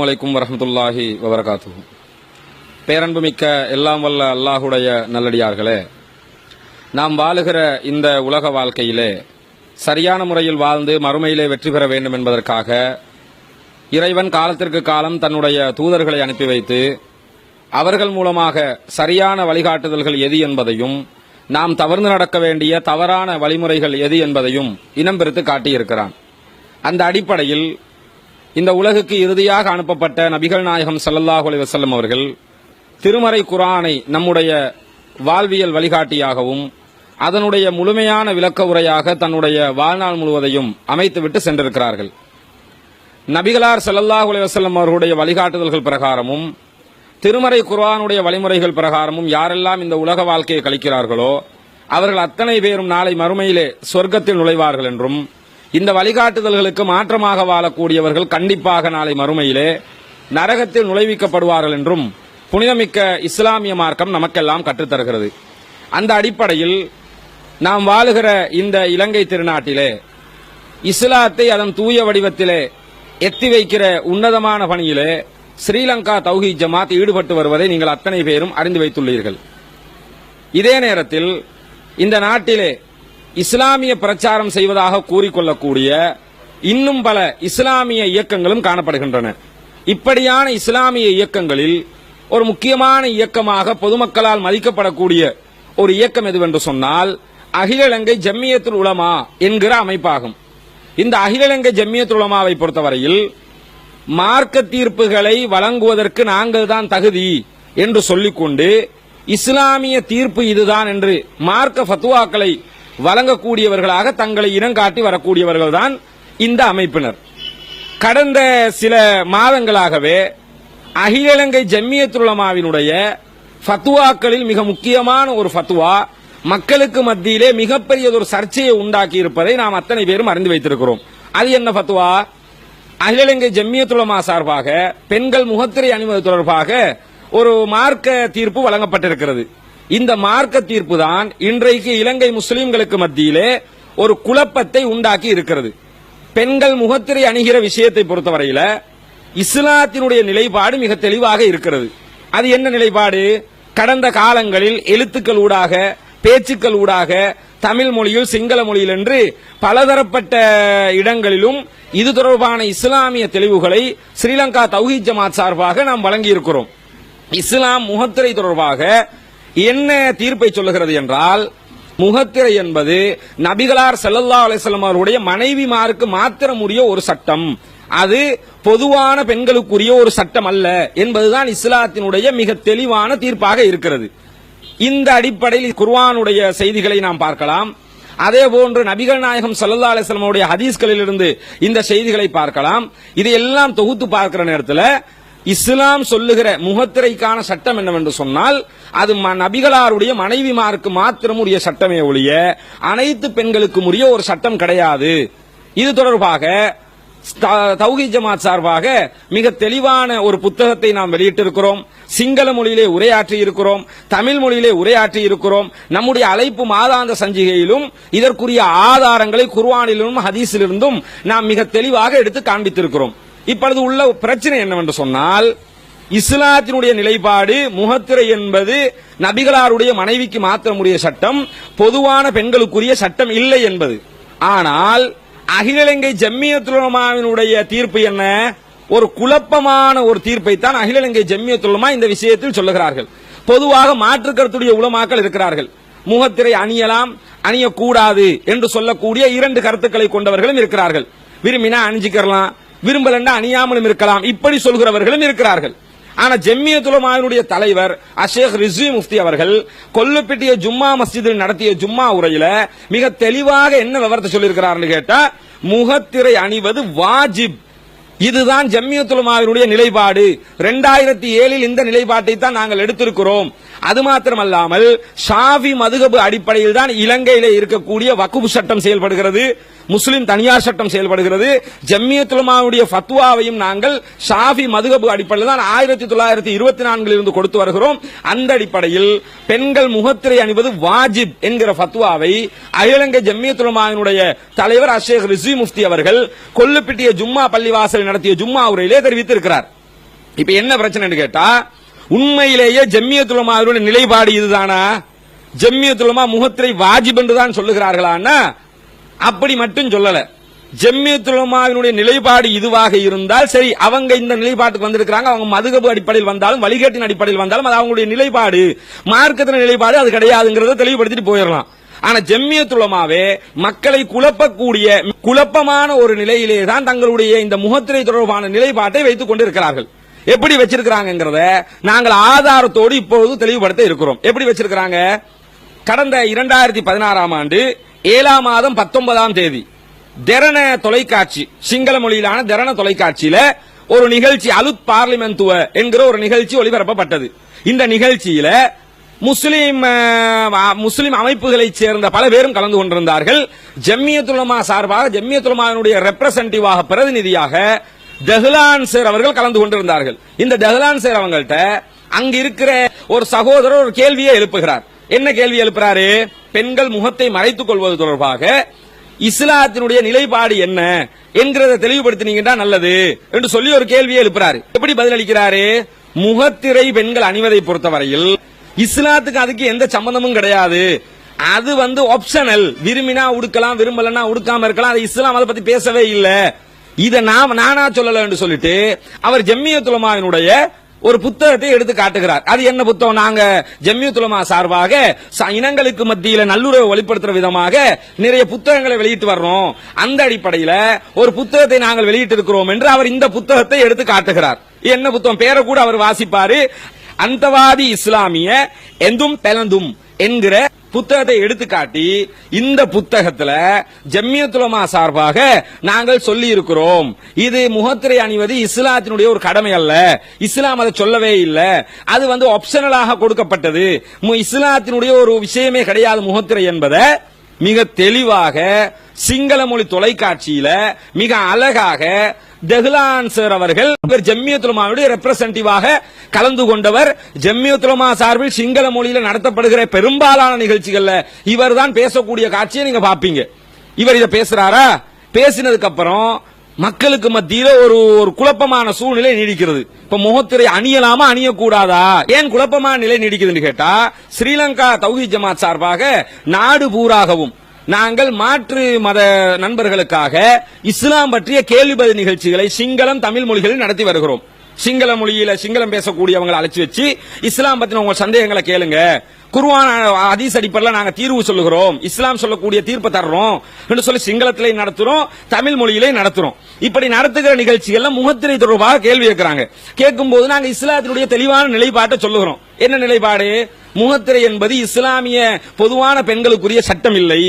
அலைக்கும் வரமத்துல்லாஹி வபரகாத்து பேரன்புமிக்க எல்லாம் வல்ல அல்லாஹுடைய நல்லடியார்களே நாம் வாழுகிற இந்த உலக வாழ்க்கையிலே சரியான முறையில் வாழ்ந்து மறுமையிலே வெற்றி பெற வேண்டும் என்பதற்காக இறைவன் காலத்திற்கு காலம் தன்னுடைய தூதர்களை அனுப்பி வைத்து அவர்கள் மூலமாக சரியான வழிகாட்டுதல்கள் எது என்பதையும் நாம் தவறு நடக்க வேண்டிய தவறான வழிமுறைகள் எது என்பதையும் இனம் பெருத்து காட்டியிருக்கிறான். அந்த அடிப்படையில் இந்த உலகுக்கு இறுதியாக அனுப்பப்பட்ட நபிகள் நாயகம் ஸல்லல்லாஹு அலைஹி அவர்கள் திருமறை குரானை நம்முடைய வாழ்வியல் வழிகாட்டியாகவும் அதனுடைய முழுமையான விளக்க உரையாக தன்னுடைய வாழ்நாள் முழுவதையும் அமைத்துவிட்டு சென்றிருக்கிறார்கள். நபிகளார் ஸல்லல்லாஹு அலைஹி அவர்களுடைய வழிகாட்டுதல்கள் பிரகாரமும் திருமறை குர்ஆனுடைய வழிமுறைகள் பிரகாரமும் யாரெல்லாம் இந்த உலக வாழ்க்கையை கழிக்கிறார்களோ அவர்கள் அத்தனை பேரும் நாளை மறுமையிலே சொர்க்கத்தில் நுழைவார்கள் என்றும் இந்த வழிகாட்டுதல்களுக்கு மாற்றமாக வாழக்கூடியவர்கள் கண்டிப்பாக நாளை மறுமையிலே நரகத்தில் நுழைவிக்கப்படுவார்கள் என்றும் புனிதமிக்க இஸ்லாமிய மார்க்கம் நமக்கெல்லாம் கற்றுத்தருகிறது. அந்த அடிப்படையில் நாம் வாழுகிற இந்த இலங்கை திருநாட்டிலே இஸ்லாத்தை அதன் தூய வடிவத்திலே எத்தி வைக்கிற உன்னதமான பணியிலே ஸ்ரீலங்கா தௌஹி ஜமாத் ஈடுபட்டு வருவதை நீங்கள் அத்தனை பேரும் அறிந்து வைத்துள்ளீர்கள். இதே நேரத்தில் இந்த நாட்டிலே இஸ்லாமிய பிரச்சாரம் செய்வதாக கூறிக்கொள்ளக்கூடிய இன்னும் பல இஸ்லாமிய இயக்கங்களும் காணப்படுகின்றன. இப்படியான இஸ்லாமிய இயக்கங்களில் ஒரு முக்கியமான இயக்கமாக பொதுமக்களால் மதிக்கப்படக்கூடிய ஒரு இயக்கம் எதுவென்று சொன்னால் அகில இலங்கை ஜம்மியத்துல் உலமா என்கிற அமைப்பாகும். இந்த அகில இலங்கை ஜம்மியத்துல் உலமாவை பொறுத்தவரையில் மார்க்க தீர்ப்புகளை வழங்குவதற்கு நாங்கள் தான் தகுதி என்று சொல்லிக்கொண்டு இஸ்லாமிய தீர்ப்பு இதுதான் என்று மார்க்க ஃபத்துவாக்களை வழங்கக்கூடியவர்களாக தங்களை இனங்காட்டி வரக்கூடியவர்கள் தான் இந்த அமைப்பினர். கடந்த சில மாதங்களாகவே அகில இலங்கை ஜம்மியத்துலமாவினுடைய ஃபத்துவாக்களில் மிக முக்கியமான ஒரு ஃபத்துவா மக்களுக்கு மத்தியிலே மிகப்பெரிய ஒரு சர்ச்சையை உண்டாக்கி இருப்பதை நாம் அத்தனை பேரும் அறிந்து வைத்திருக்கிறோம். அது என்ன ஃபத்துவா? அகில இலங்கை ஜம்மியத்துலமா சார்பாக பெண்கள் முகத்திரை அணிவது தொடர்பாக ஒரு மார்க்க தீர்ப்பு வழங்கப்பட்டிருக்கிறது. இந்த மார்க்க தீர்ப்பு தான் இன்றைக்கு இலங்கை முஸ்லிம்களுக்கு மத்தியிலே ஒரு குழப்பத்தை உண்டாக்கி இருக்கிறது. பெண்கள் முகத்திரை அணிகிற விஷயத்தை பொறுத்தவரையில இஸ்லாத்தினுடைய நிலைப்பாடு மிக தெளிவாக இருக்கிறது. அது என்ன நிலைப்பாடு? கடந்த காலங்களில் எழுத்துக்கள் ஊடாக பேச்சுக்கள் ஊடாக தமிழ் மொழியில் சிங்கள மொழியில் என்று பலதரப்பட்ட இடங்களிலும் இது தொடர்பான இஸ்லாமிய தெளிவுகளை ஸ்ரீலங்கா தௌஹீத் ஜமாத் சார்பாக நாம் வழங்கியிருக்கிறோம். இஸ்லாம் முகத்திரை தொடர்பாக என்ன தீர்ப்பை சொல்லுகிறது என்றால் முகத்திரை என்பது நபிகளார் செல்லல்லா அலிஸ்லாம் அவருடைய மனைவிமாருக்கு மாத்திரம் ஒரு சட்டம். அது பொதுவான பெண்களுக்குரிய ஒரு சட்டம் அல்ல என்பதுதான் இஸ்லாத்தினுடைய மிக தெளிவான தீர்ப்பாக இருக்கிறது. இந்த அடிப்படையில் குர்வானுடைய செய்திகளை நாம் பார்க்கலாம். அதே போன்று நபிகள் நாயகம் சல்லா அலைஹி ஹதீஸ்களிலிருந்து இந்த செய்திகளை பார்க்கலாம். இதையெல்லாம் தொகுத்து பார்க்கிற நேரத்தில் இஸ்லாம் சொல்லுகிற முகத்திரைக்கான சட்டம் என்னவென்று சொன்னால் அது ம- நபிகளாருடைய மனைவிமாருக்கு மாத்திரம் உரிய சட்டமே ஒழிய அனைத்து பெண்களுக்கும் உரிய ஒரு சட்டம் கிடையாது. இது தொடர்பாக த- ஜமாத் சார்பாக மிக தெளிவான ஒரு புத்தகத்தை நாம் வெளியிட்டிருக்கிறோம். சிங்கள மொழியிலே உரையாற்றி இருக்கிறோம். தமிழ் மொழியிலே உரையாற்றி இருக்கிறோம். நம்முடைய அழைப்பு மாதாந்த சஞ்சிகையிலும் இதற்குரிய ஆதாரங்களை குர்வானிலும் ஹதீஸிலிருந்தும் நாம் மிக தெளிவாக எடுத்து காண்பித்திருக்கிறோம். இப்பொழுது உள்ள பிரச்சனை என்னவென்று சொன்னால் இஸ்லாத்தினுடைய நிலைப்பாடு முகத்திரை என்பது நபிகளாருடைய மனைவிக்கு மாத்திரமுடைய சட்டம் பொதுவான பெண்களுக்குரிய சட்டம் இல்லை என்பது. ஆனால் அகில இலங்கை ஜம்மியத்துலமாவினுடைய தீர்ப்பு என்ன? ஒரு குழப்பமான ஒரு தீர்ப்பை தான் அகில இலங்கை ஜம்மியத்துலமா இந்த விஷயத்தில் சொல்லுகிறார்கள். பொதுவாக மாற்று கருத்துடைய உலமாக்கள் இருக்கிறார்கள். முகத்திரை அணியலாம் அணியக்கூடாது என்று சொல்லக்கூடிய இரண்டு கருத்துக்களை கொண்டவர்களும் இருக்கிறார்கள். விரும்பினா அணிஞ்சிக்கலாம் விரும்பலன்னா அணியாமலும் இருக்கலாம். இப்படி சொல்கிறவர்களும் இருக்கிறார்கள். ஆனா ஜெம்மியத்துலமாவினுடைய தலைவர் அஷேக் ரிஸ்வி முஃப்தி அவர்கள் கொல்லுப்பட்டிய ஜும்மா மஸ்ஜிதில் நடத்திய ஜும்மா உரையில மிக தெளிவாக என்ன விவரத்தை சொல்லியிருக்கிறார்னு கேட்டா முகத்திரை அணிவது வாஜிப். இதுதான் ஜம்மியத்துலமாவினுடைய நிலைப்பாடு. ரெண்டாயிரத்தி ஏழில் இந்த நிலைப்பாட்டை தான் நாங்கள் எடுத்திருக்கிறோம். அது மாத்திரமல்லாமல் ஷாஃபி மதுகபு அடிப்படையில் தான் இலங்கையில இருக்கக்கூடிய வக்குபு சட்டம் செயல்படுகிறது. முஸ்லிம் தனியார் சட்டம் செயல்படுகிறது. ஜம்மியத்துலமாவுடைய ஃபத்வாவையும் நாங்கள் ஷாஃபி மதுகபு அடிப்படையில் தான் ஆயிரத்தி தொள்ளாயிரத்தி இருபத்தி நான்கில் இருந்து கொடுத்து வருகிறோம். அந்த அடிப்படையில் பெண்கள் முகத்திரை அணிவது வாஜிப் என்கிற ஃபத்வாவை அகிலங்கை ஜம்மியத்துலமாவினுடைய தலைவர் அஷேக் ரிசி முஃப்தி அவர்கள் கொல்லுப்பிட்டிய ஜும்மா பள்ளிவாசல் நடத்திய ஜும்மா உரையிலே தெரிவித்திருக்கிறார். இப்ப என்ன பிரச்சனைன்னு கேட்டா உண்மையிலேயே ஜம்மியத்துலமாவினுடைய நிலைப்பாடு இதுதானா? ஜம்மியத்துலமா முகத்திரை வாஜிப் என்று தான் சொல்லுகிறார்களான்னா அப்படி மட்டும் சொல்லல. ஜெம்மியத்துலமாவினுடைய நிலைப்பாடு இதுவாக இருந்தால் சரி அவங்க இந்த நிலைப்பாட்டுக்கு வந்திருக்கிறாங்க அவங்க மதுகபு அடிப்படையில் வந்தாலும் வழிகேட்டின் அடிப்படையில் வந்தாலும் அது அவங்களுடைய நிலைப்பாடு. மார்க்கத்தின் நிலைப்பாடு அது கிடையாதுங்கிறத தெளிவுபடுத்திட்டு போயிடலாம். ஆனா ஜெம்மியத்துலமாவே மக்களை குழப்பக்கூடிய குழப்பமான ஒரு நிலையிலே தான் தங்களுடைய இந்த முகத்திரை தொடர்பான நிலைப்பாட்டை வைத்துக் கொண்டிருக்கிறார்கள். எப்படி வச்சிருக்கிறாங்கிறத நாங்கள் ஆதாரத்தோடு இப்பொழுது தெளிவுபடுத்த இருக்கிறோம். எப்படி வச்சிருக்கிறாங்க? கடந்த இரண்டாயிரத்தி பதினாறாம் ஆண்டு ஏழாம் மாதம் பத்தொன்பதாம் தேதி. தெரண தொலைக்காட்சி சிங்கள மொழியிலான தெரண தொலைக்காட்சியில ஒரு நிகழ்ச்சி அலுத் பார்லிமெந்துவ என்கிற ஒரு நிகழ்ச்சி ஒளிபரப்பப்பட்டது. இந்த நிகழ்ச்சியில முஸ்லிம் முஸ்லிம் அமைப்புகளைச் சேர்ந்த பல பேரும் கலந்து கொண்டிருந்தார்கள். ஜம்மியத்துலமா சார்பாக ஜம்மியத்துலமாவினுடைய ரெப்ரசன்டேட்டிவாக பிரதிநிதியாக தஹ்லான் சேர் அவர்கள் கலந்து கொண்டிருந்தார்கள். இந்த தஹ்லான் சேர் அவங்கள்ட்ட அங்க இருக்கிற ஒரு சகோதரர் ஒரு கேள்வியை எழுப்புகிறார். என்ன கேள்வி எழுப்புறாரு? பெண்கள் முகத்தை மறைத்துக் கொள்வது தொடர்பாக இஸ்லாத்தினுடைய நிலைப்பாடு என்ன என்கிறத தெளிவுபடுத்தினீங்கன்னா நல்லது என்று சொல்லி ஒரு கேள்வியை எழுப்புறாரு. எப்படி பதிலளிக்கிறாரு? முகத்திரை பெண்கள் அணிவதை பொறுத்தவரையில் இஸ்லாத்துக்கு அதுக்கு எந்த சம்பந்தமும் கிடையாது. அது வந்து ஆப்ஷனல் விரும்பினா உடுக்கலாம் விரும்பலன்னா உடுக்காம இருக்கலாம். அது இஸ்லாம் அதை பத்தி பேசவே இல்லை. இதை நாம நானா சொல்லல என்று சொல்லிட்டு அவர் ஜம்மியத்துலமாவினுடைய ஒரு புத்தகத்தை எடுத்து காட்டுகிறார். அது என்ன புத்தகம்? நாங்க ஜம்யூத்துலமா சார்பாக இனங்களுக்கு மத்தியில நல்லுறவை வெளிப்படுத்துற விதமாக நிறைய புத்தகங்களை வெளியிட்டு வர்றோம். அந்த அடிப்படையில ஒரு புத்தகத்தை நாங்கள் வெளியிட்டு இருக்கிறோம் என்று அவர் இந்த புத்தகத்தை எடுத்து காட்டுகிறார். என்ன புத்தகம்? பேரை கூட அவர் வாசிப்பாரு. அந்தவாதி இஸ்லாமிய எந்தும் பெலந்தும். என்கிற புத்தகத்தை எடுத்துக்காட்டி இந்த புத்தகத்துல ஜம்மியத்துலமா சார்பாக நாங்கள் சொல்லி இருக்கிறோம் இது முகத்திரை அணிவது இஸ்லாத்தினுடைய ஒரு கடமை அல்ல. இஸ்லாம் அதை சொல்லவே இல்லை. அது வந்து ஆப்ஷனலாக கொடுக்கப்பட்டது. மு- இஸ்லாத்தினுடைய ஒரு விஷயமே கிடையாது முகத்திரை என்பதை மிக தெளிவாக சிங்கள மொழி தொலைக்காட்சியில மிக அழகாக தெஹ்லான் சார் அவர்கள் இவர் ஜம்மியத்துலமாவுடைய ரெப்ரசன்டேட்டிவாக கலந்து கொண்டவர். ஜம்மியத்துலமா சார்பில் சிங்கள மொழியில நடத்தப்படுகிற பெரும்பாலான நிகழ்ச்சிகள்ல இவர் தான் பேசக்கூடிய காட்சியை நீங்க பாப்பீங்க. இவர் இதை பேசுறாரா? பேசினதுக்கு அப்புறம் மக்களுக்கு மத்தியில ஒரு ஒரு குழப்பமான சூழ்நிலை நீடிக்கிறது. இப்ப முகத்திரை அணியலாமா அணியக்கூடாதா? ஏன் குழப்பமான நிலை நீடிக்குதுன்னு கேட்டா ஸ்ரீலங்கா தௌஹி ஜமாத் சார்பாக நாடு பூராகவும் நாங்கள் மாற்று மத நண்பர்களுக்காக இஸ்லாம் பற்றிய கேள்வி பதில் நிகழ்ச்சிகளை சிங்களம் தமிழ் மொழிகளில் நடத்தி வருகிறோம். சிங்கள மொழியில சிங்களம் பேசக்கூடியவங்களை அழைச்சி வச்சு இஸ்லாம் பத்தின உங்க சந்தேகங்களை கேளுங்க. குருவான அதீஸ் அடிப்படையில் நாங்க தீர்வு சொல்லுகிறோம். இஸ்லாம் சொல்லக்கூடிய தீர்ப்பு தர்றோம் என்று சொல்லி சிங்களத்திலே நடத்துறோம் தமிழ் மொழியிலே நடத்துறோம். இப்படி நடத்துகிற நிகழ்ச்சிகள்ல முகத்திரை தொடர்பாக கேள்வி கேட்கிறாங்க. கேட்கும் போது நாங்க இஸ்லாத்தினுடைய தெளிவான நிலைப்பாட்டை சொல்லுகிறோம். என்ன நிலைப்பாடு? முகத்திரை என்பது இஸ்லாமிய பொதுவான பெண்களுக்குரிய சட்டம் இல்லை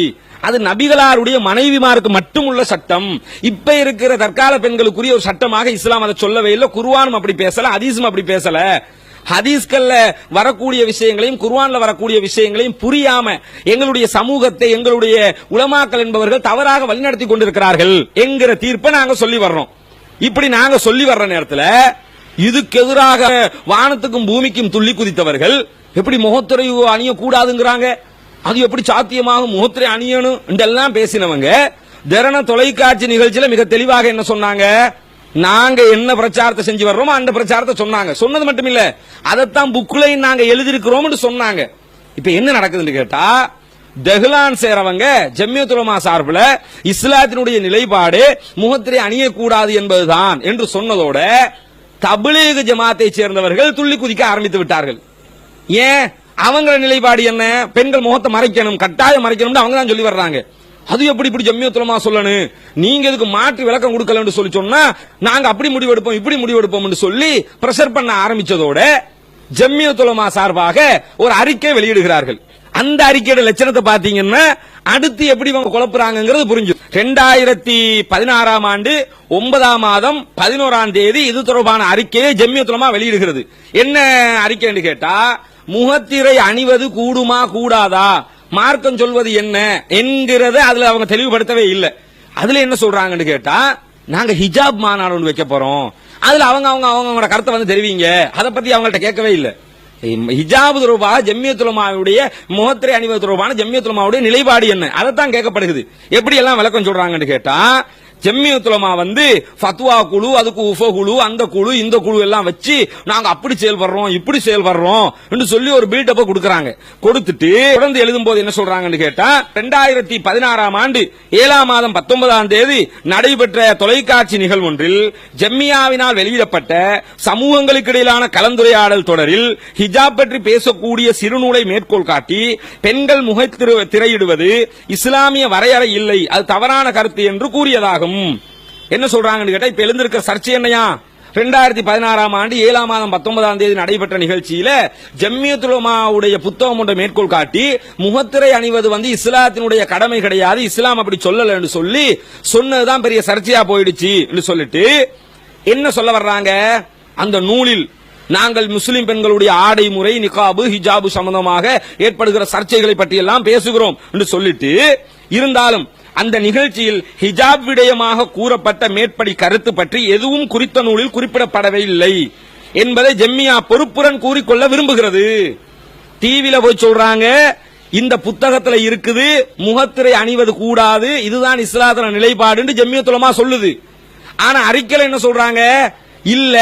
அது நபிகளாருடைய மனைவிமாருக்கு மட்டும் உள்ள சட்டம். இப்ப இருக்கிற தற்கால பெண்களுக்குரிய ஒரு சட்டமாக இஸ்லாம் அதை சொல்லவே இல்லை. குர்ஆனும் அப்படி பேசல ஹதீஸும் அப்படி பேசல. ஹதீஸ்கள்ல வரக்கூடிய விஷயங்களையும் குர்வான்ல வரக்கூடிய விஷயங்களையும் புரியாம எங்களுடைய சமூகத்தை எங்களுடைய உலமாக்கல் என்பவர்கள் தவறாக வழிநடத்தி கொண்டிருக்கிறார்கள் என்கிற தீர்ப்பை நாங்க சொல்லி வர்றோம். இப்படி நாங்க சொல்லி வர்ற நேரத்துல இதுக்கு எதிராக வானத்துக்கும் பூமிக்கும் துள்ளி குதித்தவர்கள் எப்படி முகத்துறை அணியக்கூடாதுங்கிறாங்க? அது எப்படி சாத்தியமாக முகத்துறை அணியணும் என்றெல்லாம் பேசினவங்க திறன தொலைக்காட்சி நிகழ்ச்சியில மிக தெளிவாக என்ன சொன்னாங்க? நாங்க என்ன பிரச்சாரத்தை செஞ்சு வர்றோமோ அந்த பிரச்சாரத்தை சொன்னாங்க. சொன்னது மட்டும் இல்ல அதைத்தான் புக்குலையும் நாங்க எழுதியிருக்கிறோம்னு சொன்னாங்க. இப்ப என்ன நடக்குதுன்னு கேட்டா தெஹ்லான் சேரவங்க ஜம்மியத்துலமா சார்பில் இஸ்லாத்தினுடைய நிலைப்பாடு முகத்திரை அணியக்கூடாது என்பதுதான் என்று சொன்னதோட தபிலீக ஜமாத்தை சேர்ந்தவர்கள் துள்ளி குதிக்க ஆரம்பித்து விட்டார்கள். ஏன்? அவங்கள நிலைப்பாடு என்ன? பெண்கள் முகத்தை மறைக்கணும் கட்டாயம் மறைக்கணும் அவங்க தான் சொல்லி வர்றாங்க. அது எப்படி இப்படி ஜம்மியத்துலமா சொல்லணும்? நீங்க இதுக்கு மாற்று விளக்கம் கொடுக்கலன்னு சொல்லி சொன்னா நாங்க அப்படி முடிவெடுப்போம் இப்படி முடிவெடுப்போம் சொல்லி பிரஷர் பண்ண ஆரம்பிச்சதோட ஜம்மியத்துலமா சார்பாக ஒரு அறிக்கை வெளியிடுகிறார்கள். அந்த அறிக்கையோட லட்சணத்தை பாத்தீங்கன்னா அடுத்து எப்படி இவங்க குழப்புறாங்கிறது புரிஞ்சு ரெண்டாயிரத்தி பதினாறாம் ஆண்டு ஒன்பதாம் மாதம் பதினோராம் தேதி இது தொடர்பான அறிக்கையை ஜம்மியத்துலமா வெளியிடுகிறது. என்ன அறிக்கைன்னு கேட்டா முகத்திரை அணிவது கூடுமா கூடாதா? மார்க்கம் சொல்வது என்ன என்கிறத அதுல அவங்க தெளிவுபடுத்தவே இல்லை. அதுல என்ன சொல்றாங்கன்னு கேட்டா நாங்க ஹிஜாப் மாநாடு ஒன்று வைக்க போறோம். அதுல அவங்க அவங்க அவங்களோட கருத்தை வந்து தெரிவிங்க. அதை பத்தி அவங்கள்ட்ட கேட்கவே இல்லை. ஹிஜாப் தொடர்பாக ஜம்மியத்துலமாவுடைய முகத்திரை அணிவது தொடர்பான ஜம்மியத்துலமாவுடைய நிலைப்பாடு என்ன? அதைத்தான் கேட்கப்படுகிறது. எப்படி எல்லாம் விளக்கம் சொல்றாங்கன்னு கேட்டா ஜம்மியத்துலமா வந்து ஃபத்வா குழு அதுக்கு உஃப குழு அந்த குழு இந்த குழு எல்லாம் வச்சு நாங்க அப்படி செயல்படுறோம் இப்படி செயல்படுறோம் என்று சொல்லி ஒரு பில்டப்ப கொடுக்கறாங்க. கொடுத்துட்டு தொடர்ந்து எழுதும் போது என்ன சொல்றாங்கன்னு கேட்டா ரெண்டாயிரத்தி பதினாறாம் ஆண்டு ஏழாம் மாதம் பத்தொன்பதாம் தேதி நடைபெற்ற தொலைக்காட்சி நிகழ்வு ஒன்றில் ஜம்மியாவினால் வெளியிடப்பட்ட சமூகங்களுக்கு இடையிலான கலந்துரையாடல் தொடரில் ஹிஜாப் பற்றி பேசக்கூடிய சிறுநூலை மேற்கோள் காட்டி பெண்கள் முகத்திரு திரையிடுவது இஸ்லாமிய வரையறை இல்லை அது தவறான கருத்து என்று கூறியதாகும் என்ன சொல்றாங்கன்னு கேட்டா இப்ப எழுந்திருக்கிற சர்ச்சை என்னையா? ரெண்டாயிரத்தி பதினாறாம் ஆண்டு ஏழாம் மாதம் பத்தொன்பதாம் தேதி நடைபெற்ற நிகழ்ச்சியில ஜம்மியத்துலமாவுடைய புத்தகம் ஒன்றை மேற்கோள் காட்டி முகத்திரை அணிவது வந்து இஸ்லாத்தினுடைய கடமை கிடையாது இஸ்லாம் அப்படி சொல்லல என்று சொல்லி சொன்னதுதான் பெரிய சர்ச்சையா போயிடுச்சு என்று சொல்லிட்டு என்ன சொல்ல வர்றாங்க? அந்த நூலில் நாங்கள் முஸ்லிம் பெண்களுடைய ஆடை முறை நிகாபு ஹிஜாபு சம்பந்தமாக ஏற்படுகிற சர்ச்சைகளை பற்றி எல்லாம் பேசுகிறோம் என்று சொல்லிட்டு இருந்தாலும் அந்த நிகழ்ச்சியில் ஹிஜாப் விடயமாக கூறப்பட்ட மேற்படி கருத்து பற்றி எதுவும் குறித்த நூலில் குறிப்பிடப்படவே இல்லை என்பதை ஜெம்மியா பொறுப்புடன் கூறிக்கொள்ள விரும்புகிறது. டிவியில போய் சொல்றாங்க இந்த புத்தகத்துல இருக்குது முகத்திரை அணிவது கூடாது இதுதான் இஸ்லாத்துல நிலைப்பாடுன்னு ஜெம்மியத்துலமா சொல்லுது. ஆனா அறிக்கையில என்ன சொல்றாங்க இல்ல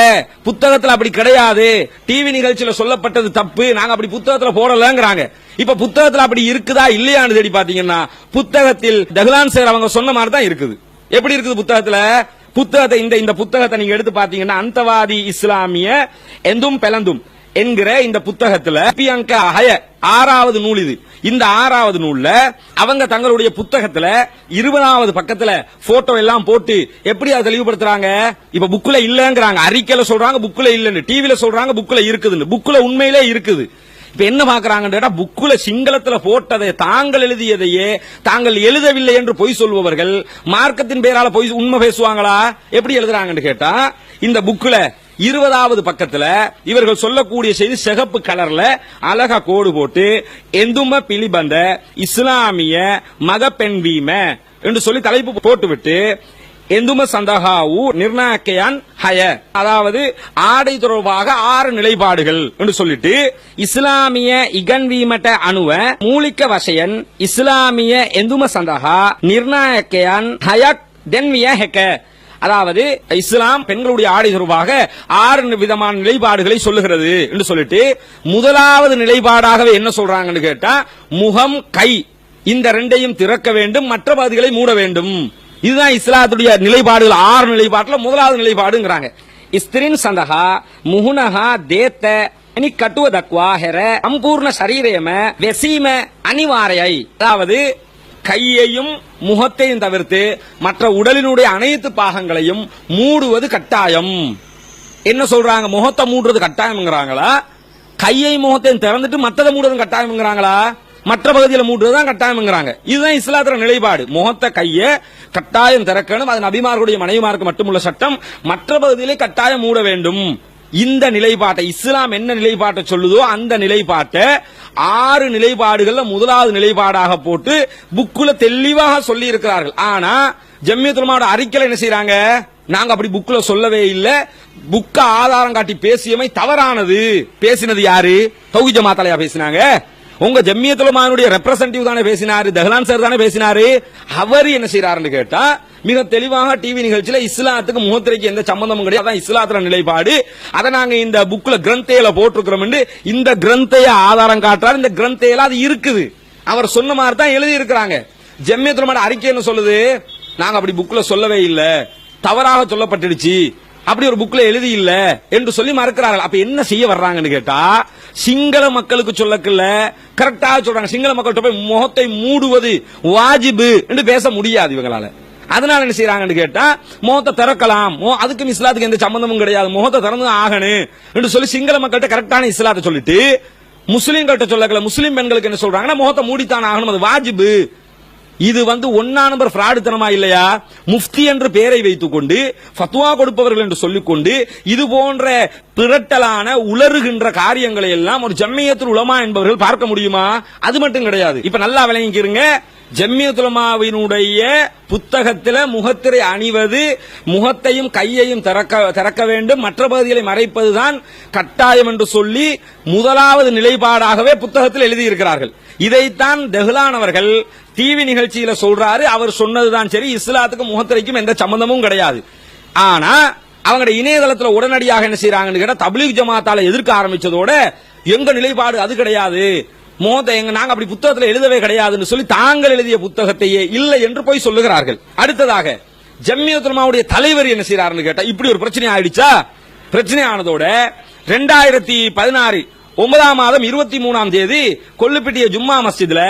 புத்தகத்துல அப்படி கிடையாது டிவி நிகழ்ச்சியில சொல்லப்பட்டது தப்பு நாங்க அப்படி புத்தகத்துல போடலங்கிறாங்க. இப்ப புத்தகத்துல அப்படி இருக்குதா இல்லையான்னு தேடி பாத்தீங்கன்னா புத்தகத்தில் தகுலான் சேர் அவங்க சொன்ன மாதிரி தான் இருக்குது. எப்படி இருக்குது புத்தகத்துல? புத்தகத்தை இந்த இந்த புத்தகத்தை நீங்க எடுத்து பாத்தீங்கன்னா அந்தவாதி இஸ்லாமிய எந்தும் பெலந்தும் என்கிற இந்த புத்தகத்துல பியங்கா அஹய ஆறாவது நூல் இது. இந்த ஆறாவது நூல்ல அவங்க தங்களுடைய புத்தகத்துல இருபதாவது பக்கத்துல போட்டோ எல்லாம் போட்டு எப்படி அதை தெளிவுபடுத்துறாங்க? இப்ப புக்ல இல்லங்கிறாங்க. அறிக்கையில சொல்றாங்க புக்ல இல்லன்னு. டிவில சொல்றாங்க புக்ல இருக்குதுன்னு. புக்ல உண்மையிலே இருக்குது. இப்ப என்ன பாக்குறாங்கன்னு புக்குல சிங்களத்துல போட்டதை தாங்கள் எழுதியதையே தாங்கள் எழுதவில்லை என்று பொய் சொல்பவர்கள் மார்க்கத்தின் பேரால பொய் உண்மை பேசுவாங்களா? எப்படி எழுதுறாங்கன்னு கேட்டா இந்த புக்குல இருபதாவது பக்கத்துல இவர்கள் சொல்லக்கூடிய செய்தி சிகப்பு கலர்ல அழகா கோடு போட்டு எந்தும பிலிபந்த இஸ்லாமிய மகப்பெண்வீம என்று சொல்லி தலைப்பு போட்டுவிட்டு எந்தும சந்தகாவு நிர்ணயக்கையான் ஹய. அதாவது ஆடை தொடர்பாக ஆறு நிலைப்பாடுகள் என்று சொல்லிட்டு இஸ்லாமிய இகன்வீமட்ட அணுவ மூலிக்க வசையன் இஸ்லாமிய எந்தும சந்தகா நிர்ணயக்கையான் ஹயக் தென்விய ஹெக்க அதாவது இஸ்லாம் பெண்களுடைய ஆடை தொடர்பாக ஆறு விதமான நிலைப்பாடுகளை சொல்லுகிறது என்று சொல்லிட்டு முதலாவது நிலைப்பாடாகவே என்ன சொல்றாங்கன்னு கேட்டா முகம் கை. இந்த ரெண்டையும் திறக்க வேண்டும் மற்ற பகுதிகளை மூட வேண்டும். இதுதான் இஸ்லாத்துடைய நிலைப்பாடுகள் ஆறு நிலைப்பாட்டுல முதலாவது நிலைப்பாடுங்கிறாங்க. இஸ்திரின் சந்தகா முகுனகா தேத்த அணி கட்டுவ தக்வா ஹெர சம்பூர்ண சரீரேம வெசீம அனிவாரையை. அதாவது கையையும் முகத்தையும் தவிர்த்து மற்ற உடலினுடைய அனைத்து பாகங்களையும் மூடுவது கட்டாயம். என்ன சொல்றாங்க? முகத்தை மூடுறது கட்டாயம்ங்கிறாங்களா? கையை முகத்தையும் திறந்துட்டு மற்றதை மூடுறது கட்டாயம்ங்கிறாங்களா? மற்ற பகுதியில் மூடுறதுதான் கட்டாயம்ங்கிறாங்க. இதுதான் இஸ்லாத்திர நிலைப்பாடு. முகத்தை கைய கட்டாயம் திறக்கணும். அது நபிமார்களுடைய மனைவிமாருக்கு மட்டுமுள்ள சட்டம். மற்ற பகுதியிலே கட்டாயம் மூட வேண்டும். இந்த நிலைப்பாட்டை இஸ்லாம் என்ன நிலைப்பாட்டை சொல்லுதோ அந்த நிலைப்பாட்டை ஆறு நிலைப்பாடுகள்ல முதலாவது நிலைப்பாடாக போட்டு புக்குல தெளிவாக சொல்லி இருக்கிறார்கள் ஆனா ஜம்மியத்துலமாவோட அறிக்கையில என்ன செய்யறாங்க நாங்க அப்படி புக்ல சொல்லவே இல்ல. புக்க ஆதாரம் காட்டி பேசியமை தவறானது. பேசினது யாரு? தௌஹி ஜமாத்தாலையா பேசினாங்க? உங்க ஜம்மியத்துலமானுடைய ரெப்ரசன்டேட்டிவ் தானே பேசினாரு தஹ்லான் சார் தானே பேசினாரு. அவர் என்ன செய்யறாருன்னு கேட்டா மிக தெளிவாக டிவி நிகழ்ச்சியில இஸ்லாத்துக்கு முகத்திரைக்கு எந்த சம்பந்தமும் கிடையாது. அதான் இஸ்லாத்துல நிலைப்பாடு. அதை நாங்க இந்த புக்ல கிரந்தையில போட்டிருக்கிறோம் இந்த கிரந்தைய ஆதாரம் காட்டுறாரு. இந்த கிரந்தையில அது இருக்குது. அவர் சொன்ன மாதிரி தான் எழுதி இருக்கிறாங்க ஜம்மியத்துலமான அறிக்கை என்ன சொல்லுது? நாங்க அப்படி புக்ல சொல்லவே இல்ல. தவறாக சொல்லப்பட்டுடுச்சு. அப்படி ஒரு புக்ல எழுதி இல்ல என்று சொல்லி மறுக்கிறார்கள். அப்ப என்ன செய்ய வர்றாங்கன்னு கேட்டா சிங்கள மக்களுக்கு சொல்லக்கல்ல. கரெக்டா சொல்றாங்க. சிங்கள மக்கள்கிட்ட போய் முகத்தை மூடுவது வாஜிபு என்று பேச முடியாது இவங்களால. அதனால என்ன செய்யறாங்கன்னு கேட்டா முகத்தை திறக்கலாம். அதுக்கும் இஸ்லாத்துக்கு எந்த சம்பந்தமும் கிடையாது. முகத்தை திறந்து ஆகணும் என்று சொல்லி சிங்கள மக்கள்கிட்ட கரெக்டான இஸ்லாத்தை சொல்லிட்டு முஸ்லீம்கள்ட்ட சொல்லக்கல முஸ்லீம் பெண்களுக்கு என்ன சொல்றாங்கன்னா முகத்தை மூடித்தான் ஆகணும். அது வாஜிபு. இது வந்து ஒன்னா நம்பர் ஃப்ராடுத்தனமா இல்லையா? முஃப்தி என்று பெயரை வைத்துக் கொண்டு ஃபத்வா கொடுப்பவர்கள் என்று சொல்லிக்கொண்டு இது போன்ற திரட்டலான உலறுகின்ற காரியங்களை எல்லாம் ஒரு ஜம்மியத்தில் உலமா என்பவர்கள் பார்க்க முடியுமா? அது மட்டும் கிடையாது. இப்ப நல்லா விளங்கிக்கிறீங்க ஜம்மியத்துலமாவினுடைய புத்தகத்தில முகத்திரை அணிவது முகத்தையும் கையையும் திறக்க திறக்க வேண்டும். மற்ற பகுதிகளை மறைப்பதுதான் கட்டாயம் என்று சொல்லி முதலாவது நிலைப்பாடாகவே புத்தகத்தில் எழுதியிருக்கிறார்கள். இதைத்தான் தெஹ்லான் அவர்கள் டிவி நிகழ்ச்சியில சொல்றாரு. அவர் சொன்னதுதான் சரி. இஸ்லாத்துக்கும் முகத்திரைக்கும் எந்த சம்பந்தமும் கிடையாது. ஆனா அவங்க இணையதளத்துல உடனடியாக என்ன செய்யறாங்கன்னு கேட்டா தப்லீக் ஜமாத்தால எதிர்க்க ஆரம்பிச்சதோட எங்க நிலைப்பாடு அது கிடையாது. மோத எங்க நாங்க அப்படி புத்தகத்துல எழுதவே கிடையாதுன்னு சொல்லி தாங்கள் எழுதிய புத்தகத்தையே இல்லை என்று போய் சொல்லுகிறார்கள். அடுத்ததாக ஜம்மியத்துலமாவுடைய தலைவர் என்ன செய்யறாருன்னு கேட்டா இப்படி ஒரு பிரச்சனை ஆயிடுச்சா? பிரச்சனை ஆனதோட ரெண்டாயிரத்தி பதினாறு ஒன்பதாம் மாதம் இருபத்தி மூணாம் தேதி கொல்லுப்பிட்டிய ஜும்மா மஸ்ஜித்ல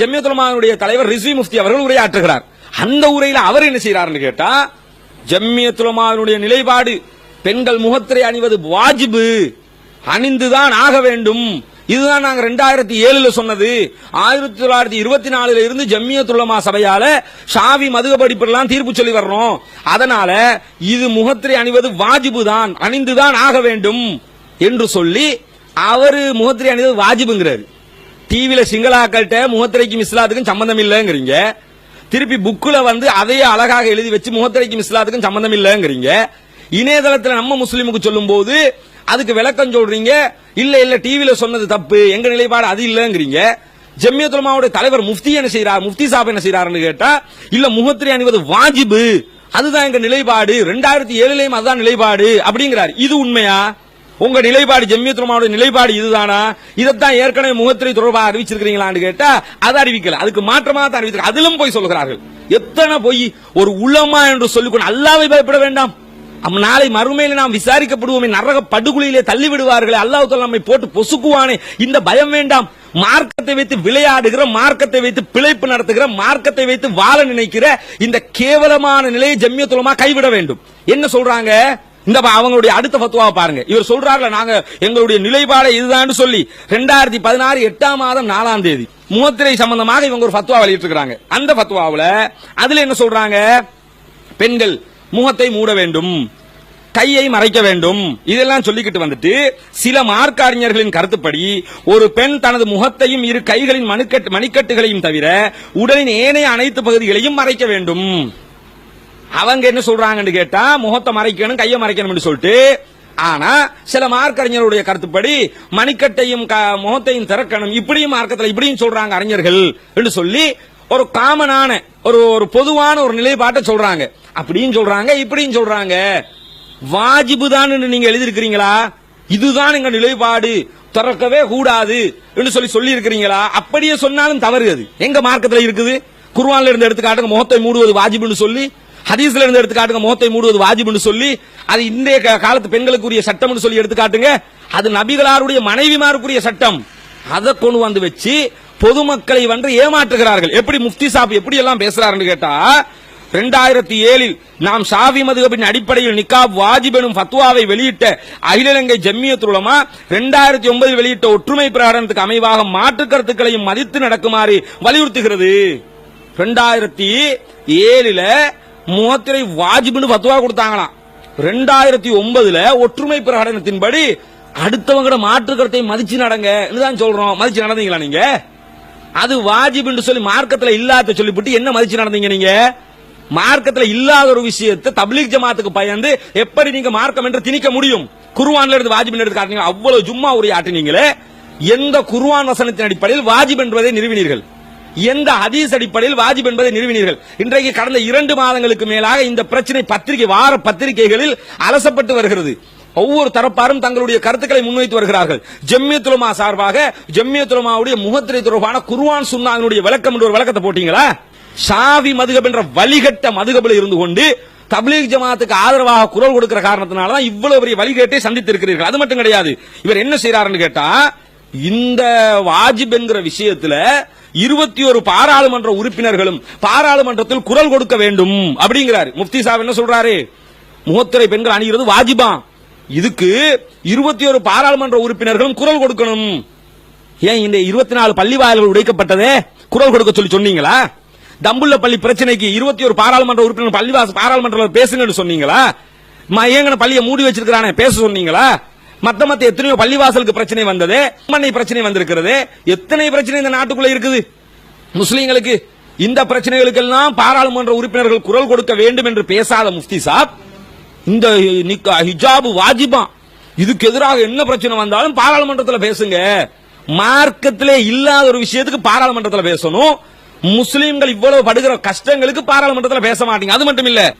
ஜம்மியத்துலமாவுடைய தலைவர் ரிஸ்வி முஃப்தி அவர்கள் உரையாற்றுகிறார். அந்த உரையில அவர் என்ன செய்யறாருன்னு கேட்டா ஜம்யத்துலமாவினுடைய நிலைப்பாடு பெண்கள் முகத்திரை அணிவது வாஜிபு அணிந்துதான் ஆக வேண்டும். இதுதான் நாங்க ரெண்டாயிரத்தி ஏழுல சொன்னது. ஆயிரத்தி தொள்ளாயிரத்தி இருபத்தி நாலுல இருந்து ஜம்மியத்துலமா சபையால ஷாவி மதுக படிப்பெல்லாம் தீர்ப்பு சொல்லி வர்றோம். அதனால இது முகத்திரை அணிவது வாஜிபு தான் அணிந்துதான் ஆக வேண்டும் என்று சொல்லி அவரு முகத்திரை அணிவது வாஜிபுங்கிறாரு. டிவியில சிங்களாக்கள்கிட்ட முகத்திரைக்கும் இஸ்லாத்துக்கும் சம்பந்தம் இல்லைங்கிறீங்க. திருப்பி புக்குல வந்து அதையே அழகாக எழுதி வச்சு முகத்திரைக்கும் இஸ்லாத்துக்கும் சம்பந்தம் இல்லைங்கிறீங்க. இணையதளத்துல நம்ம முஸ்லீமுக்கு சொல்லும் போது அதுக்கு விளக்கம் சொல்றீங்க. இல்ல இல்ல டிவியில சொன்னது தப்பு. எங்க நிலைப்பாடு அது இல்லைங்கிறீங்க. ஜம்மியத்துலமாவுடைய தலைவர் முஃப்தி என்ன செய்யறார் முஃப்தி சாப் என்ன செய்யறாருன்னு கேட்டா இல்ல முகத்திரை அணிவது வாஜிபு. அதுதான் எங்க நிலைப்பாடு. ரெண்டாயிரத்தி ஏழுலயும் அதுதான் நிலைப்பாடு. அப்படிங்கிறார். இது உண்மையா? உங்க நிலைப்பாடு ஜம்மியத்துலமாவுடைய நிலைப்பாடு இதுதானா? இதைத்தான் ஏற்கனவே முகத்திரை தொடர்பாக அறிவிச்சிருக்கிறீங்களான்னு கேட்டா அதை அறிவிக்கல. அதுக்கு மாற்றமா தான் அறிவிச்சிருக்க அதிலும் போய் சொல்லுகிறார்கள். எத்தனை பொய் ஒரு உளமா என்று சொல்லிக்கொண்டு அல்லாவை பயப்பட வேண்டாம். நாளை மறுமையில நாம் விசாரிக்கப்படுவோமே நரக படுகொலியிலே தள்ளி விடுவார்களே அல்லாஹ் நம்மை போட்டு பொசுக்குவானே இந்த பயம் வேண்டாம். மார்க்கத்தை வைத்து விளையாடுகிற மார்க்கத்தை வைத்து பிழைப்பு நடத்துகிற மார்க்கத்தை வைத்து வாழ நினைக்கிற இந்த கேவலமான நிலையை ஜம்யத்துலமா கைவிட வேண்டும். என்ன சொல்றாங்க? இந்த அவங்களுடைய அடுத்த ஃபத்வாவை பாருங்க. இவர் சொல்றாருல நாங்க எங்களுடைய நிலைப்பாடை இதுதான் சொல்லி ரெண்டாயிரத்தி பதினாறு எட்டாம் மாதம் நாலாம் தேதி முகத்திரை சம்பந்தமாக இவங்க ஒரு ஃபத்வா வெளியிட்டிருக்காங்க அந்த பத்துவாவில் அதுல என்ன சொல்றாங்க? பெண்கள் முகத்தை மூட வேண்டும் கையை மறைக்க வேண்டும். இதெல்லாம் சொல்லிக்கிட்டு வந்துட்டு சில மார்க்க அறிஞர்களின் கருத்துப்படி ஒரு பெண் தனது முகத்தையும் இரு கைகளின் மணிக்கட்டு மணிக்கட்டுகளையும் தவிர உடலின் ஏனைய அனைத்து பகுதிகளையும் மறைக்க வேண்டும். அவங்க என்ன சொல்றாங்கன்னு கேட்டா முகத்தை மறைக்கணும் கையை மறைக்கணும்னு சொல்லிட்டு ஆனா சில மார்க்கறிஞருடைய கருத்துப்படி மணிக்கட்டையும் க- முகத்தையும் திறக்கணும் இப்படியும் மார்க்கத்தில் இப்படியும் சொல்றாங்க அறிஞர்கள் என்று சொல்லி ஒரு காமனான ஒரு ஒரு பொதுவான ஒரு நிலைப்பாட்டை சொல்றாங்க. அப்படியும் சொல்றாங்க இப்படியும் சொல்றாங்க. வாஜிபு தான் நீங்க எழுதியிருக்கிறீங்களா? இதுதான் எங்க நிலைப்பாடு. திறக்கவே கூடாது என்று சொல்லி சொல்லி இருக்கிறீங்களா அப்படியே சொன்னாலும் தவறு அது. எங்க மார்க்கத்தில் இருக்குது? குர்ஆன்ல இருந்து எடுத்துக்காட்டுங்க முகத்தை மூடுவது வாஜிபுன்னு சொல்லி ஹதீஸ்ல இருந்து எடுத்து காட்டுங்க முகத்தை மூடுவது வாஜிப்னு சொல்லி அது இன்றைய காலத்து பெண்களுக்குரிய சட்டம்னு சொல்லி எடுத்து காட்டுங்க. அது நபிகளாருடைய மனைவிமாருக்குரிய சட்டம். அதை கொண்டு வந்து வச்சு பொதுமக்களை வந்து ஏமாற்றுகிறார்கள். எப்படி முஃப்தி சாப் எப்படி எல்லாம் பேசுறாருன்னு கேட்டா ரெண்டாயிரத்தி ஏழில் நாம் சாவி மதுகபின் அடிப்படையில் நிக்காப் வாஜிப் எனும் ஃபத்வாவை வெளியிட்ட அகில இலங்கை ஜம்மியத் ரெண்டாயிரத்தி ஒன்பதில் வெளியிட்ட ஒற்றுமை பிரகடனத்துக்கு அமைவாக மாற்றுக் கருத்துக்களையும் மதித்து நடக்குமாறு வலியுறுத்துகிறது. ரெண்டாயிரத்தி ஏழுல முகத்திரை வாஜிப்னு பத்துவா கொடுத்தாங்களாம். ரெண்டாயிரத்தி ஒன்பதுல ஒற்றுமை பிரகடனத்தின்படி அடுத்தவங்களோட மாற்று கருத்தை மதிச்சு நடங்க. தான் சொல்றோம். மதிச்சு நடந்தீங்களா நீங்க? அது வாஜிப் என்று சொல்லி மார்க்கத்துல இல்லாத சொல்லிவிட்டு என்ன மதிச்சு நடந்தீங்க நீங்க? மார்க்கத்துல இல்லாத ஒரு விஷயத்தை தப்லீக் ஜமாத்துக்கு பயந்து எப்படி நீங்க மார்க்கம் என்று திணிக்க முடியும்? குருவான்ல இருந்து வாஜிப் எடுத்து காட்டினீங்க. அவ்வளவு ஜும்மா உரையாட்டினீங்களே எந்த குருவான் வசனத்தின் அடிப்படையில் வாஜிப் என்பதை நிறுவினீர்கள்? எந்த ஹதீஸ் அடிப்படையில் வாஜிப் என்பதை நிறுவினீர்கள்? இன்றைக்கு கடந்த இரண்டு மாதங்களுக்கு மேலாக இந்த பிரச்சனை பத்திரிகை வார பத்திரிகைகளில் அலசப்பட்டு வருகிறது. ஒவ்வொரு தரப்பாரும் தங்களுடைய கருத்துக்களை முன்வைத்து வருகிறார்கள். ஜம்மியத்துலமா சார்பாக ஜம்மியத்துலமாவுடைய முகத்திரை தொடர்பான குர்ஆன் சுன்னாவினுடைய விளக்கம் என்ற ஒரு விளக்கத்தை போட்டீங்களா? ஷாவி மதுகப் என்ற வழிகட்ட மதுகபில் இருந்து கொண்டு தப்லீக் ஜமாத்துக்கு ஆதரவாக குரல் கொடுக்கிற காரணத்தினால தான் இவ்வளவு பெரிய வழிகேட்டை சந்தித்திருக்கிறீர்கள். அது மட்டும் கிடையாது. இவர் என்ன செய்யறாருன்னு கேட்டா இந்த வாஜிப் என்கிற விஷயத்துல இருபத்தி ஒரு பாராளுமன்ற உறுப்பினர்களும் பாராளுமன்றத்தில் குரல் கொடுக்க வேண்டும் அப்படிங்கிறாரு. முப்தி சாப் என்ன சொல்றாரு? முகத்திரை பெண்கள் அணிகிறது வாஜிபா. இதுக்கு இருபத்தி ஒரு பாராளுமன்ற உறுப்பினர்களும் குரல் கொடுக்கணும். ஏன் இந்த இருபத்தி நாலு பள்ளி வாயில்கள் உடைக்கப்பட்டதே? குரல் கொடுக்க சொல்லி சொன்னீங்களா? தம்புள்ள பள்ளி பிரச்சனைக்கு இருபத்தி ஒரு பாராளுமன்ற உறுப்பினர் பள்ளிவாச பாராளுமன்றத்தில் பேசுங்கன்னு சொன்னீங்களா? மயங்கன ஏங்கன பள்ளியை மூடி வச்சிருக்கிறானே? பேச சொன்னீங்களா? மத்த மத்த எத்தனையோ பள்ளிவாசலுக்கு பிரச்சனை வந்தது மண்ணை பிரச்சனை வந்திருக்கிறது. எத்தனை பிரச்சனை இந்த நாட்டுக்குள்ள இருக்குது? முஸ்லீம்களுக்கு இந்த பிரச்சனைகளுக்கெல்லாம் பாராளுமன்ற உறுப்பினர்கள் குரல் கொடுக்க வேண்டும் என்று பேசாத முஃப்தி சாப் இந்த நிக்கா- ஹிஜாபு வாஜிபா இதுக்கு எதிராக என்ன பிரச்சனை வந்தாலும் பாராளுமன்றத்தில் பேசுங்க. மார்க்கத்திலே இல்லாத ஒரு விஷயத்துக்கு பாராளுமன்றத்தில் பேசணும். முஸ்லீம்கள் இவ்வளவு படுகிற கஷ்டங்களுக்கு பாராளுமன்றத்தில் பேச மாட்டீங்க. அது மட்டும் இல்ல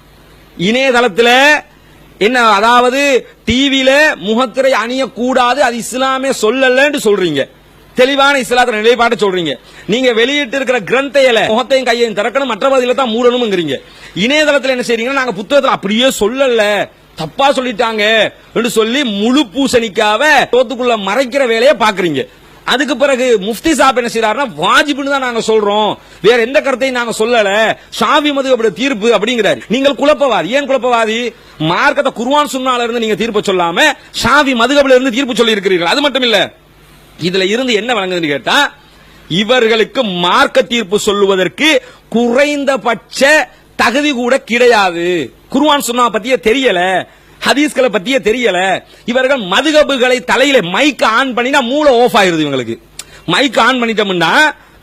இணையதளத்தில் என்ன அதாவது டிவியில முகத்திரை அணியக்கூடாது அது இஸ்லாமே சொல்லலன்னு சொல்றீங்க. தெளிவான இஸ்லாத்திர நிலைப்பாட்டை சொல்றீங்க. நீங்க வெளியிட்டு இருக்கிற கிரந்தையில முகத்தையும் கையையும் திறக்கணும் மற்ற பதில தான் மூடணும்ங்கிறீங்க. இணையதளத்துல என்ன செய்றீங்கன்னா நாங்க புத்தகத்துல அப்படியே சொல்லல. தப்பா சொல்லிட்டாங்க என்று சொல்லி முழு பூசணிக்காவ தோத்துக்குள்ள மறைக்கிற வேலையை பாக்குறீங்க அதுக்கு பிறகு முஃப்தி சாப் என்ன செய்யறாருன்னா வாஜிப்னு தான் நாங்க சொல்றோம். வேற எந்த கருத்தையும் நாங்க சொல்லல. ஷாவி மது அப்படி தீர்ப்பு அப்படிங்கிறாரு. நீங்கள் குழப்பவாதி. ஏன் குழப்பவாதி? மார்க்கத்தை குருவான் சுன்னால இருந்து நீங்க தீர்ப்பு சொல்லாம ஷாவி மதுகபில இருந்து தீர்ப்பு சொல்லி இருக்கிறீர்கள் அது மட்டும் இல்ல. இதுல இருந்து என்ன வழங்குதுன்னு கேட்டா இவர்களுக்கு மார்க்க தீர்ப்பு சொல்லுவதற்கு குறைந்தபட்ச தகுதி கூட கிடையாது. குருவான் சுன்னா பத்தியே தெரியல. ஹதீஸ்களை பத்தியே தெரியல. இவர்கள் மதுகபுகளை தலையில மைக் ஆன் பண்ணினா மூளை ஆஃப் ஆயிருது இவங்களுக்கு. மைக் ஆன் பண்ணிட்டோம்னா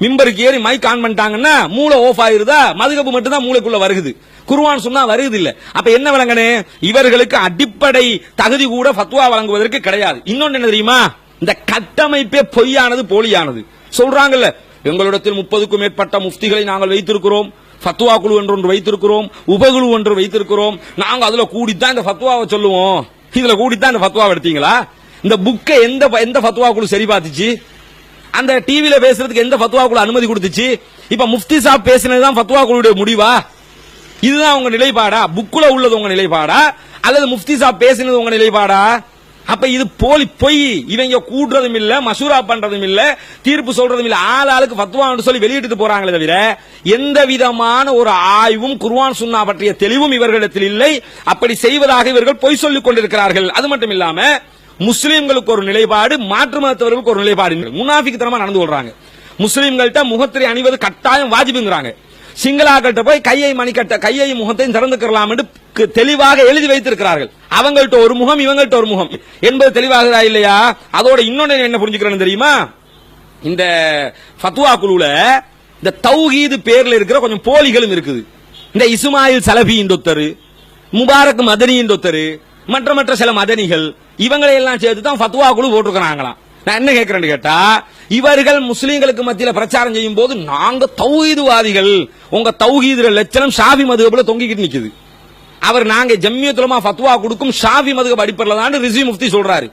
மிம்பருக்கு ஏறி மைக் ஆன் பண்ணிட்டாங்கன்னா மூளை ஆஃப் ஆயிருதா? மதுகபு மட்டும் தான் மூளைக்குள்ள வருகுது. குருவான் சொன்னா வருது இல்ல அப்ப என்ன வழங்கனே இவர்களுக்கு அடிப்படை தகுதி கூட ஃபத்வா வழங்குவதற்கு கிடையாது. இன்னொன்னு என்ன தெரியுமா? இந்த கட்டமைப்பே பொய்யானது போலியானது. சொல்றாங்கல்ல எங்களிடத்தில் முப்பதுக்கும் மேற்பட்ட முஃப்திகளை நாங்கள் வைத்திருக்கிறோம். ஃபத்துவா குழு என்று ஒன்று வைத்திருக்கிறோம் உபகுழு ஒன்று வைத்திருக்கிறோம். நாங்க அதுல கூடித்தான் இந்த ஃபத்துவாவை சொல்லுவோம். இதுல கூடித்தான் இந்த ஃபத்வாவை எடுத்தீங்களா? இந்த புக்கை எந்த எந்த ஃபத்துவா குழு சரி பார்த்துச்சு? அந்த டிவியில் பேசுறதுக்கு எந்த ஃபத்துவா குழு அனுமதி கொடுத்துச்சு? இப்ப முஃப்தி சாப் பேசினதுதான் ஃபத்துவா குழுடைய முடிவா? இதுதான் உங்க நிலைப்பாடா? புக்குல உள்ளது உங்க நிலைப்பாடா? அல்லது முஃப்தி சாப் பேசினது உங்க நிலைப்பாடா? அப்ப இது போலி பொய். இவங்க கூடுறதும் இல்ல மசூரா பண்றதும் இல்ல தீர்ப்பு சொல்றதும் இல்ல. ஆள் ஆளுக்கு ஃபத்வான்னு சொல்லி வெளியிட்டு போறாங்களே தவிர எந்த விதமான ஒரு ஆய்வும் குர்வான் சுன்னா பற்றிய தெளிவும் இவர்களிடத்தில் இல்லை. அப்படி செய்வதாக இவர்கள் பொய் சொல்லிக் கொண்டிருக்கிறார்கள். அது மட்டும் இல்லாம முஸ்லீம்களுக்கு ஒரு நிலைப்பாடு மாற்று மதத்தவர்களுக்கு ஒரு நிலைப்பாடு. முனாஃபிக் தனமா நடந்து கொள்றாங்க. முஸ்லீம்கள்ட்ட முகத்திரை அணிவது கட்டாயம் வாஜிபுங்கிறாங்க. சிங்களாக்கள்கிட்ட போய் கையை மணிக்கட்ட கையை முகத்தையும் திறந்துக்கலாம் என்று தெளிவாக எழுதி வைத்திருக்கிறார்கள். அவங்கள்ட்ட ஒரு முகம் இவங்கள்ட்ட ஒரு முகம். என்பது தெளிவாகுதா இல்லையா? அதோட இன்னொன்னு என்ன புரிஞ்சுக்கிறேன்னு தெரியுமா? இந்த ஃபத்வா குழுல இந்த தௌஹீது பேர்ல இருக்கிற கொஞ்சம் போலிகளும் இருக்குது. இந்த இஸ்மாயில் சலபியின் தொத்தரு முபாரக் மதனியின் தொத்தரு மற்ற மற்ற சில மதனிகள் இவங்களை எல்லாம் சேர்த்து தான் ஃபத்வா குழு போட்டிருக்கிறாங்களாம். நான் என்ன கேட்கிறேன்னு கேட்டா இவர்கள் முஸ்லீம்களுக்கு மத்தியில பிரச்சாரம் செய்யும் போது நாங்க தௌஹீதுவாதிகள். உங்க தௌஹீது லட்சணம் ஷாஃபி மதுகப்புல தொங்கிக்கிட்டு நிக்குது. அவர் நாங்க ஜம்மியத்துலமா ஃபத்வா கொடுக்கும் ஷாஃபி மதுகப் அடிப்படையில் தான் ரிசி முஃப்தி சொல்றாரு.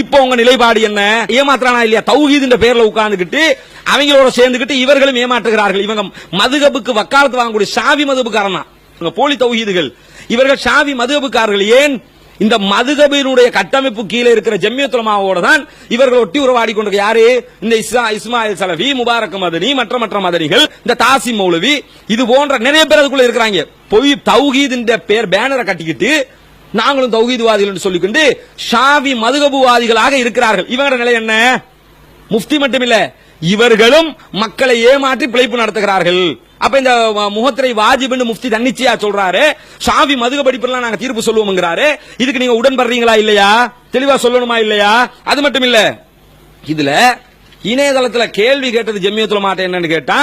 இப்போ உங்க நிலைப்பாடு என்ன? ஏமாத்துறானா இல்லையா? தௌஹீதுன்ற பேர்ல உட்கார்ந்துகிட்டு அவங்களோட சேர்ந்துகிட்டு இவர்களும் ஏமாற்றுகிறார்கள். இவங்க மதுகபுக்கு வக்காலத்து வாங்கக்கூடிய ஷாவி மதுபுக்காரனா போலி தௌஹீதுகள். இவர்கள் ஷாவி மதுகபுக்காரர்கள். ஏன் இந்த மதுகபினுடைய கட்டமைப்பு கீழே இருக்கிற ஜம்யத்துலமாவோட தான் இவர்கள் ஒட்டி உறவாடி கொண்டிருக்க யாரு? இந்த இஸ்மா இஸ்மாயில் சலவி முபாரக் மதனி மற்ற மற்ற மதனிகள் இந்த தாசி மௌலவி இது போன்ற நிறைய பேர் அதுக்குள்ள இருக்கிறாங்க. பொய் தௌஹீத் பேர் பேனரை கட்டிக்கிட்டு நாங்களும் தௌஹீத்வாதிகள் என்று சொல்லிக்கொண்டு ஷாவி மதுகபுவாதிகளாக இருக்கிறார்கள். இவங்களோட நிலை என்ன? முஃப்தி மட்டுமில்ல. இவர்களும் மக்களை ஏமாற்றி பிழைப்பு நடத்துகிறார்கள். அப்ப இந்த முகத்திரை வாஜிப்னு முஃப்தி தன்னிச்சையா சொல்றாரு. ஷாவி மதுக படிப்பெல்லாம் நாங்க தீர்ப்பு சொல்லுவோம்ங்கிறாரு. இதுக்கு நீங்க உடன்படுறீங்களா இல்லையா? தெளிவா சொல்லணுமா இல்லையா? அது மட்டும் இல்ல இதுல இணையதளத்துல கேள்வி கேட்டது ஜெமியத்துல மாட்டேன் என்னன்னு கேட்டா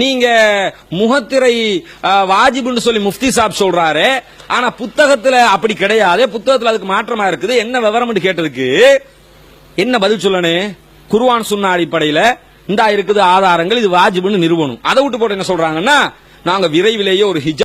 நீங்க முகத்திரை வாஜிபுன்னு சொல்லி முஃப்தி சாப் சொல்றாரு. ஆனா புத்தகத்துல அப்படி கிடையாது. புத்தகத்துல அதுக்கு மாற்றமா இருக்குது. என்ன விவரம் கேட்டதுக்கு என்ன பதில் சொல்லணும் குருவான் சொன்ன அடிப்படையில இந்தா இருக்குது ஆதாரங்கள் இது வாஜிப்னு நிறுவனம் அதை விட்டு போட்டு என்ன சொல்றாங்கன்னா நாங்க விரைவிலேயே ஒரு ஹிஜா